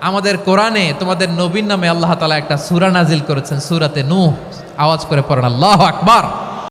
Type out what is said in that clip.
আমাদের কোরআনে তোমাদের নবীন নামে আল্লাহ তালা একটা সুরা নাজিল করেছেন, সুরাতে নূহ। আওয়াজ করে পড়েন, আল্লাহ আকবার।